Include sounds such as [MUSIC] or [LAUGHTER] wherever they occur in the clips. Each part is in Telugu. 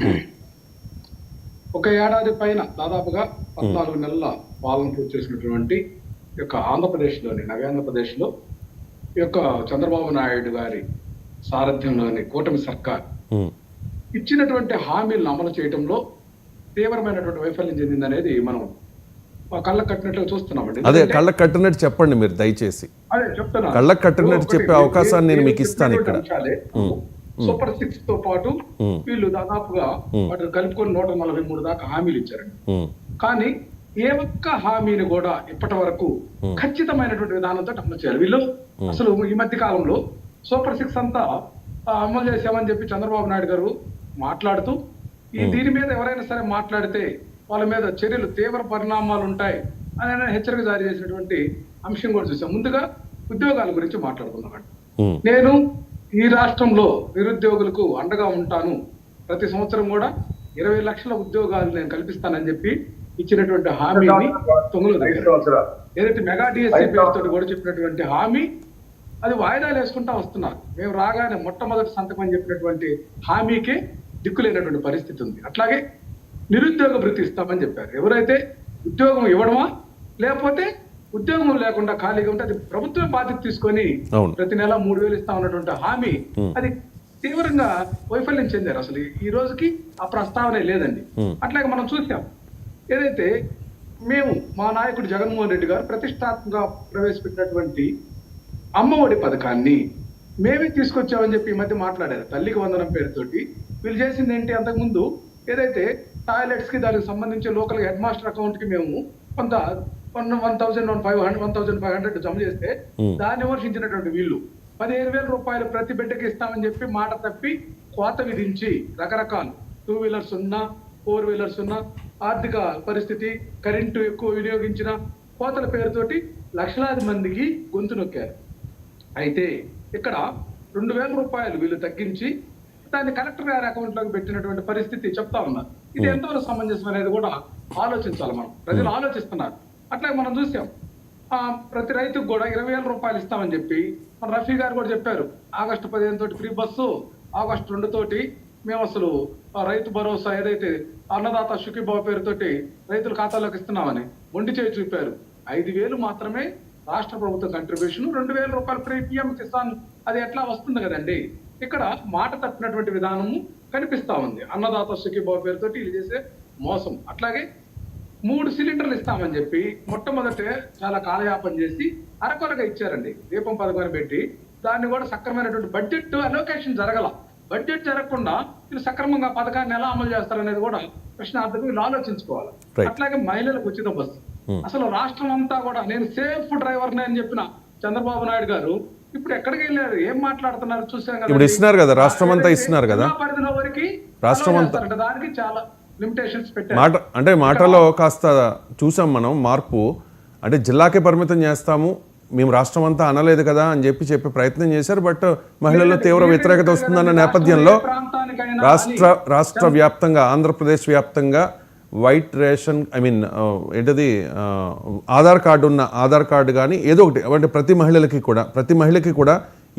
[CLEARS THROAT] ఒక ఏడాది పైన దాదాపుగా పద్నాలుగు నెలల పాలన పూర్తి చేసినటువంటి యొక్క ఆంధ్రప్రదేశ్లోని నవ్యాంధ్రప్రదేశ్లో ఈ యొక్క చంద్రబాబు నాయుడు గారి సారథ్యంలోని కూటమి సర్కార్ ఉమ్, ఇచ్చినటువంటి హామీలను అమలు చేయడంలో తీవ్రమైనటువంటి వైఫల్యం చెందిందనేది మనం మా కళ్ళకు కట్టినట్లు చూస్తున్నామండి. అదే కళ్ళకు కట్టినట్టు చెప్పండి మీరు దయచేసి. అదే చెప్తున్నా. కళ్ళకు కట్టినట్టు చెప్పే అవకాశాన్ని నేను మీకు ఇస్తాను ఇక్కడ. సూపర్ సిక్స్తో పాటు. వీళ్ళు దాదాపుగా. వాటిని కలుపుకొని నూట నలభై మూడు దాకా హామీలు ఇచ్చారండి. కానీ ఏ ఒక్క హామీని కూడా ఇప్పటి వరకు. ఖచ్చితమైనటువంటి విధానంతో అమలు చేయాలి. వీళ్ళు అసలు ఈ మధ్య కాలంలో సూపర్ సిక్స్ అంతా అమలు చేశామని చెప్పి చంద్రబాబు నాయుడు గారు మాట్లాడుతూ ఈ దీని మీద ఎవరైనా సరే మాట్లాడితే వాళ్ళ మీద చర్యలు తీవ్ర పరిణామాలు ఉంటాయి అని హెచ్చరిక జారీ చేసినటువంటి అంశం కూడా చూసాం. ముందుగా ఉద్యోగాల గురించి మాట్లాడుకున్నాం నేను ఈ రాష్ట్రంలో నిరుద్యోగులకు అండగా ఉంటాను. ప్రతి సంవత్సరం కూడా ఇరవై లక్షల ఉద్యోగాలు నేను కల్పిస్తానని చెప్పి ఇచ్చినటువంటి హామీని తొంగలో ఏదైతే మెగా డిఎస్సీ పేరుతో కూడా చెప్పినటువంటి హామీ అది వాయిదాలు వేసుకుంటా వస్తున్నారు. మేము రాగానే మొట్టమొదటి సంతకం అని చెప్పినటువంటి హామీకే దిక్కులేనటువంటి పరిస్థితి ఉంది. అట్లాగే నిరుద్యోగ భృతి ఇస్తామని చెప్పారు. ఎవరైతే ఉద్యోగం ఇవ్వడమా లేకపోతే ఉద్యోగం లేకుండా ఖాళీగా ఉంటే అది ప్రభుత్వం బాధ్యత తీసుకొని ప్రతి నెల మూడు వేలు ఇస్తా ఉన్నటువంటి హామీ. అది తీవ్రంగా వైఫల్యం చెందారు. అసలు ఈ- రోజుకి ఆ ప్రస్తావనే లేదండి. అట్లాగే మనం చూసాం. ఏదైతే మేము మా నాయకుడు జగన్మోహన్ రెడ్డి గారు ప్రతిష్టాత్మకంగా ప్రవేశపెట్టినటువంటి అమ్మఒడి పథకాన్ని మేమే తీసుకొచ్చామని చెప్పి ఈ మధ్య మాట్లాడారు. తల్లికి వందనం పేరుతోటి. వీళ్ళు చేసింది ఏంటి అంతకుముందు ఏదైతే టాయిలెట్స్కి దానికి సంబంధించి లోకల్ హెడ్ మాస్టర్ అకౌంట్కి మేము కొంత one one thousand one five hundred one thousand five hundred జమ చేస్తే. దాన్ని విమర్శించినటువంటి వీళ్ళు. పదిహేను వేల రూపాయలు ప్రతి బిడ్డకి ఇస్తామని చెప్పి మాట తప్పి కోత విధించి రకరకాలు. టూ వీలర్స్ ఉన్నా ఫోర్ వీలర్స్ ఉన్నా ఆర్థిక పరిస్థితి కరెంటు ఎక్కువ వినియోగించిన కోతల పేరుతోటి లక్షలాది మందికి గొంతు నొక్కారు. అయితే ఇక్కడ రెండు వేల రూపాయలు వీళ్ళు తగ్గించి దాన్ని కలెక్టర్ గారి అకౌంట్లోకి పెట్టినటువంటి పరిస్థితి చెప్తా ఉన్నారు ఇది ఎంతవరకు సమంజసం అనేది కూడా ఆలోచించాలి మనం. ప్రజలు ఆలోచిస్తున్నారు. అట్లాగే మనం చూసాం. ప్రతి రైతుకు కూడా ఇరవై వేల రూపాయలు ఇస్తామని చెప్పి మన రఫీ గారు కూడా చెప్పారు. ఆగస్టు పదిహేను తోటి ఫ్రీ బస్సు ఆగస్టు రెండు తోటి మేము అసలు ఆ రైతు భరోసా ఏదైతే అన్నదాత సుఖీభావ పేరుతోటి రైతుల ఖాతాలోకి ఇస్తున్నామని మొండి చేయి చూపారు. ఐదు వేలు మాత్రమే రాష్ట్ర ప్రభుత్వ కంట్రిబ్యూషన్ రెండు వేల రూపాయలు ప్రీ పిఎం కిసాన్. అది ఎట్లా వస్తుంది కదండి? ఇక్కడ మాట తప్పినటువంటి విధానము కనిపిస్తా ఉంది. అన్నదాత సుఖీభావ పేరుతోటి ఇది చేసే మోసం. అట్లాగే మూడు సిలిండర్లు ఇస్తామని చెప్పి మొట్టమొదట చాలా కాలయాపన చేసి అరకొరగా ఇచ్చారండి. దీపం పథకాన్ని పెట్టి దాన్ని కూడా సక్రమైనటువంటి బడ్జెట్ అలోకేషన్ జరగల. బడ్జెట్ జరగకుండా వీళ్ళు సక్రమంగా పథకాన్ని ఎలా అమలు చేస్తారనేది కూడా ప్రశ్నార్థకం వీళ్ళు ఆలోచించుకోవాలి. అట్లాగే మహిళలకు ఉచిత బస్సు. అసలు రాష్ట్రం అంతా కూడా నేను సేఫ్ డ్రైవర్ అని చెప్పిన చంద్రబాబు నాయుడు గారు ఇప్పుడు ఎక్కడికి వెళ్ళారు? ఏం మాట్లాడుతున్నారు? చూసాం కదా ఇప్పుడు ఇస్తున్నారు కదా, రాష్ట్రం అంతా ఇస్తున్నారు కదా. పరిధిలో వరకు రాష్ట్రం అంతా. దానికి చాలా లిమిటేషన్స్ పెట్టారు. మాట అంటే మాటలో కాస్త చూసాం మనం మార్పు. అంటే జిల్లాకే పరిమితం చేస్తాము మేము రాష్ట్రం అంతా అనలేదు కదా అని చెప్పి చెప్పే ప్రయత్నం చేశారు బట్ మహిళల్లో తీవ్ర వ్యతిరేకత వస్తుందన్న నేపథ్యంలో రాష్ట్ర రాష్ట్ర వ్యాప్తంగా ఆంధ్రప్రదేశ్ వ్యాప్తంగా వైట్ రేషన్ ఐ మీన్ ఏంటది ఆధార్ కార్డు ఉన్న ఆధార్ కార్డు కానీ ఏదో ఒకటి అంటే ప్రతి మహిళలకి కూడా ప్రతి మహిళకి కూడా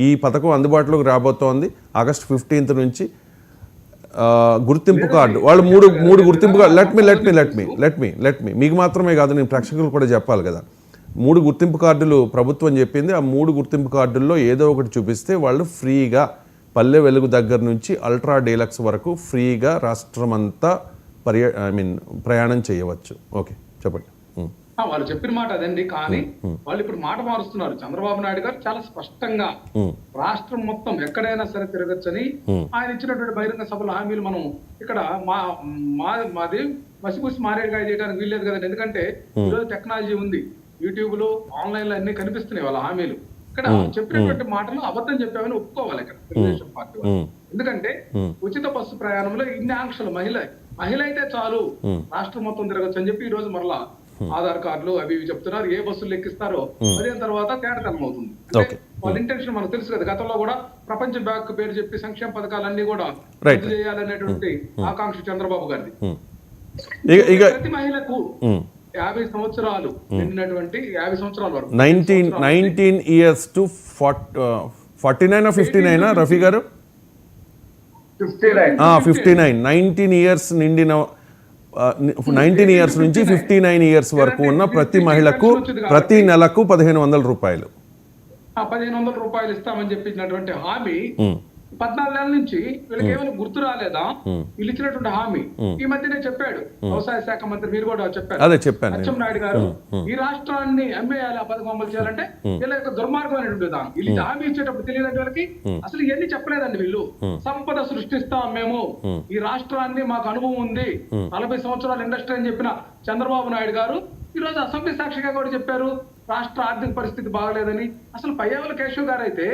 ఈ పథకం అందుబాటులోకి రాబోతోంది. ఆగస్ట్ ఫిఫ్టీన్త్ నుంచి గుర్తింపు కార్డు. వాళ్ళు మూడు మూడు గుర్తింపు card. Let me let me let me let me let me మీకు మాత్రమే కాదు నేను ప్రేక్షకులు కూడా చెప్పాలి కదా. మూడు గుర్తింపు కార్డులు ప్రభుత్వం చెప్పింది. ఆ మూడు గుర్తింపు కార్డుల్లో ఏదో ఒకటి చూపిస్తే వాళ్ళు ఫ్రీగా పల్లె వెలుగు దగ్గర నుంచి అల్ట్రా డీలక్స్ వరకు ఫ్రీగా రాష్ట్రమంతా పర్య ఐ మీన్ ప్రయాణం చేయవచ్చు. ఓకే చెప్పండి. వాళ్ళు చెప్పిన మాట అదండి. కానీ వాళ్ళు ఇప్పుడు మాట మారుస్తున్నారు. చంద్రబాబు నాయుడు గారు చాలా స్పష్టంగా. రాష్ట్రం మొత్తం ఎక్కడైనా సరే తిరగచ్చని. ఆయన ఇచ్చినటువంటి బహిరంగ సభల హామీలు మనం ఇక్కడ మా మాది మసిపూసి మారేడుగా చేయడానికి వీల్లేదు కదండి. ఎందుకంటే ఈరోజు టెక్నాలజీ ఉంది. యూట్యూబ్లో ఆన్లైన్లో అన్ని కనిపిస్తున్నాయి వాళ్ళ హామీలు. ఇక్కడ చెప్పినటువంటి మాటలు అబద్ధం చెప్పామని ఒప్పుకోవాలి ఇక్కడ తెలుగుదేశం పార్టీ. ఎందుకంటే. ఉచిత బస్సు ప్రయాణంలో ఇన్ని ఆంక్షలు మహిళ మహిళ అయితే చాలు. రాష్ట్రం మొత్తం తిరగచ్చు అని చెప్పి ఈ రోజు మరలా ఆధార్ కార్డులు అవి ఇవి చెప్తున్నారు. ఏ బస్సులు ఎక్కిస్తారో అదే తర్వాత తేటతనం అవుతుంది అంటే Okay. వాళ్ళ ఇంటెన్షన్ మనకు తెలుసు కదా గతంలో కూడా ప్రపంచ బ్యాంక్ పేరు చెప్పి సంక్షేమ పథకాలన్నీ కూడా. రద్దు చేయాలనేటువంటి ఆకాంక్ష చంద్రబాబు గారిది. ప్రతి మహిళకు. యాభై సంవత్సరాలు నిండినటువంటి యాభై సంవత్సరాల వరకు. Nineteen nineteen years to forty nine fifty నైనా రఫీ గారు? ఫిఫ్టీ నైన్ నైన్టీన్ ఇయర్స్ నిండిన నైన్టీన్ ఇయర్స్ నుంచి ఫిఫ్టీ నైన్ ఇయర్స్ వరకు ఉన్న ప్రతి మహిళకు ప్రతి నెలకు పదిహేను వందల రూపాయలు. ఆ పదిహేను వందల రూపాయలు ఇస్తామని చెప్పించినటువంటి హామీ పద్నాలుగు నెలల నుంచి వీళ్ళకి ఏమైనా గుర్తు రాలేదా? వీళ్ళు ఇచ్చినటువంటి హామీ. ఈ మధ్యనే చెప్పాడు. వ్యవసాయ శాఖ మంత్రి మీరు కూడా చెప్పారు. అదే చెప్పాను. అచ్చెం నాయుడు గారు ఈ రాష్ట్రాన్ని అమ్మేయాలి ఆ పథకం అమలు చేయాలంటే వీళ్ళ యొక్క దుర్మార్గమైనటువంటి విధానం వీళ్ళు హామీ ఇచ్చేటప్పుడు తెలియదండి వీళ్ళకి. అసలు ఇవన్నీ చెప్పలేదండి వీళ్ళు. సంపద సృష్టిస్తాం మేము. ఈ రాష్ట్రాన్ని మాకు అనుభవం ఉంది. నలభై సంవత్సరాల ఇండస్ట్రీ అని చెప్పిన చంద్రబాబు నాయుడు గారు ఈ రోజు అసెంబ్లీ సాక్షిగా కూడా చెప్పారు. రాష్ట్ర ఆర్థిక పరిస్థితి బాగలేదని. అసలు పయ్యావుల కేశవ్ గారు అయితే